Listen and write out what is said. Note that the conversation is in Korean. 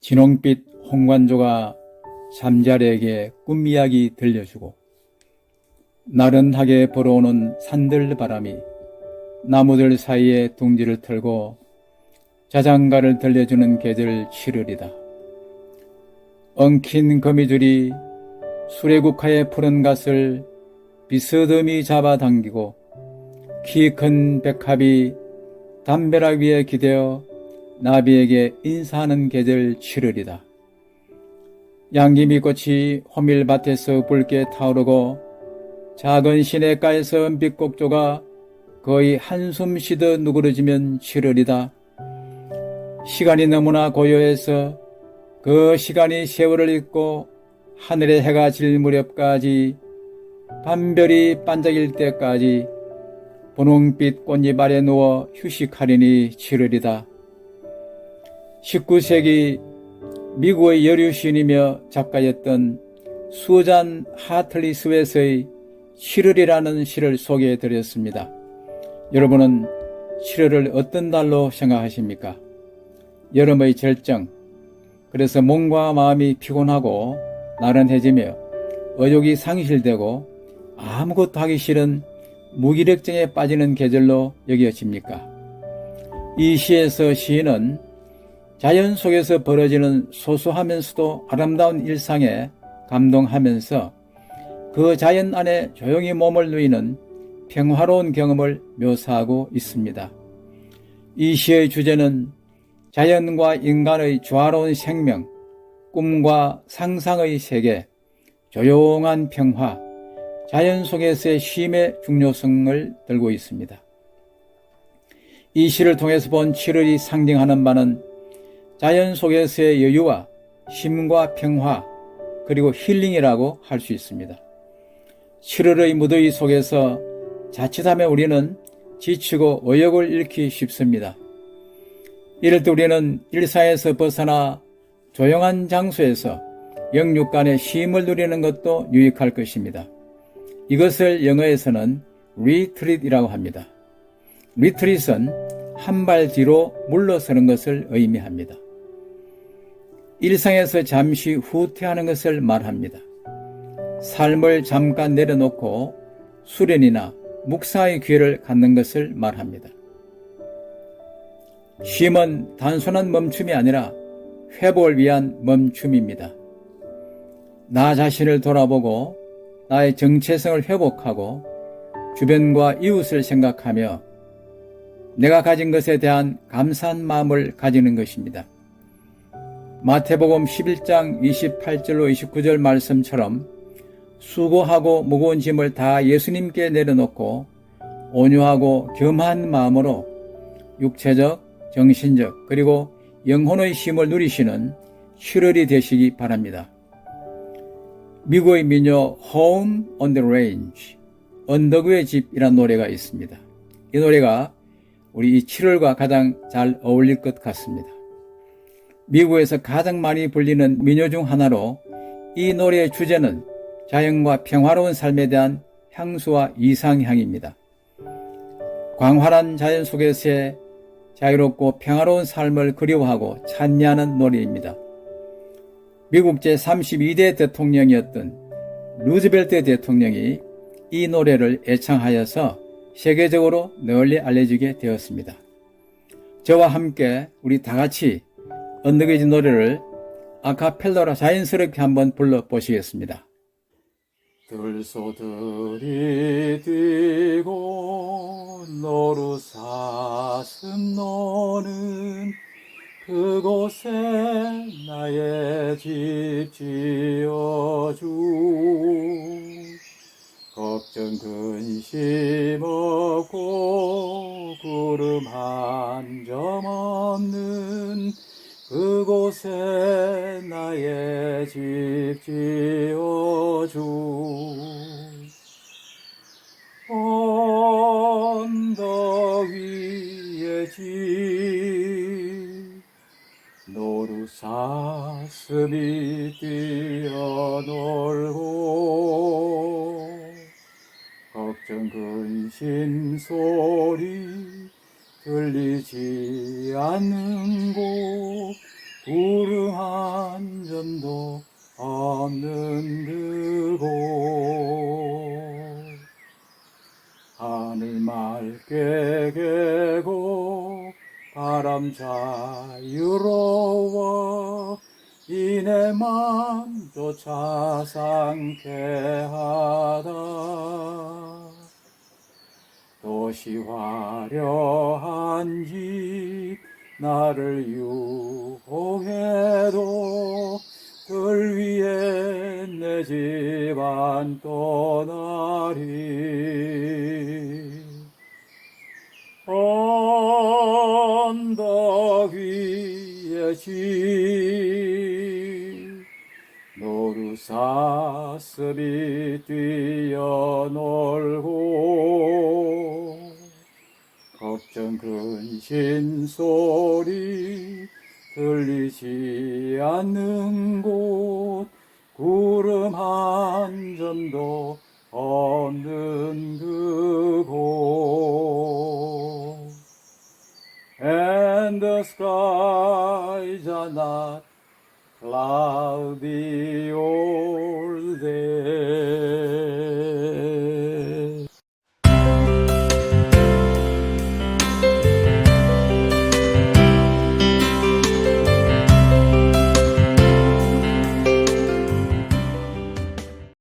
진홍빛 홍관조가 잠자리에게 꿈 이야기 들려주고 나른하게 불어오는 산들 바람이 나무들 사이에 둥지를 틀고 자장가를 들려주는 계절 7월이다. 엉킨 거미줄이 수레국화의 푸른 갓을 비스듬히 잡아당기고 키 큰 백합이 담벼락 위에 기대어 나비에게 인사하는 계절 7월이다. 양귀미꽃이 호밀밭에서 붉게 타오르고 작은 시냇가에서 은빛 곡조가 거의 한숨 쉬듯 누그러지면 7월이다. 시간이 너무나 고요해서 그 시간이 세월을 잇고 하늘에 해가 질 무렵까지 밤별이 반짝일 때까지 분홍빛 꽃잎 아래 누워 휴식하리니 7월이다. 19세기 미국의 여류 시인이며 작가였던 수잔 하틀리 스웨스의 7월이라는 시를 소개해 드렸습니다. 여러분은 7월을 어떤 달로 생각하십니까? 여름의 절정, 그래서 몸과 마음이 피곤하고 나른해지며 의욕이 상실되고 아무것도 하기 싫은 무기력증에 빠지는 계절로 여겨집니까? 이 시에서 시인은 자연 속에서 벌어지는 소소하면서도 아름다운 일상에 감동하면서 그 자연 안에 조용히 몸을 누이는 평화로운 경험을 묘사하고 있습니다. 이 시의 주제는 자연과 인간의 조화로운 생명, 꿈과 상상의 세계, 조용한 평화, 자연 속에서의 쉼의 중요성을 들고 있습니다. 이 시를 통해서 본 7월이 상징하는 바는 자연 속에서의 여유와 쉼과 평화, 그리고 힐링이라고 할 수 있습니다. 7월의 무더위 속에서 자칫하면 우리는 지치고 의욕을 잃기 쉽습니다. 이럴 때 우리는 일상에서 벗어나 조용한 장소에서 영육간의 쉼을 누리는 것도 유익할 것입니다. 이것을 영어에서는 retreat이라고 합니다. retreat은 한 발 뒤로 물러서는 것을 의미합니다. 일상에서 잠시 후퇴하는 것을 말합니다. 삶을 잠깐 내려놓고 수련이나 묵사의 기회를 갖는 것을 말합니다. 쉼은 단순한 멈춤이 아니라 회복을 위한 멈춤입니다. 나 자신을 돌아보고 나의 정체성을 회복하고 주변과 이웃을 생각하며 내가 가진 것에 대한 감사한 마음을 가지는 것입니다. 마태복음 11장 28절로 29절 말씀처럼 수고하고 무거운 짐을 다 예수님께 내려놓고 온유하고 겸한 마음으로 육체적, 정신적, 그리고 영혼의 힘을 누리시는 7월이 되시기 바랍니다. 미국의 민요 Home on the Range, 언덕 위의 집이라는 노래가 있습니다. 이 노래가 우리 이 7월과 가장 잘 어울릴 것 같습니다. 미국에서 가장 많이 불리는 민요 중 하나로 이 노래의 주제는 자연과 평화로운 삶에 대한 향수와 이상향입니다. 광활한 자연 속에서의 자유롭고 평화로운 삶을 그리워하고 찬미하는 노래입니다. 미국 제32대 대통령이었던 루즈벨트 대통령이 이 노래를 애창하여서 세계적으로 널리 알려지게 되었습니다. 저와 함께 우리 다 같이 언덕의 집 노래를 아카펠라로 자연스럽게 한번 불러보시겠습니다. 들소들이 뛰고 노루 사슴 노는 그곳에 나의 집 지어주 걱정 근심 없고 구름 한점 위에 집 노루 사슴이 뛰어놀고 걱정 근심 소리 들리지 않는 곳 구름 한 점도 없는 그곳 바람 자유로워. 이내 맘조차 상쾌하다. 도시 화려한 집 나를 유혹해도 들 위에 내 집 안 떠나리 위에 집 노루사슬이 뛰어놀고 걱정 근심 소리 들리지 않는 곳 구름 한 점도 없는 그곳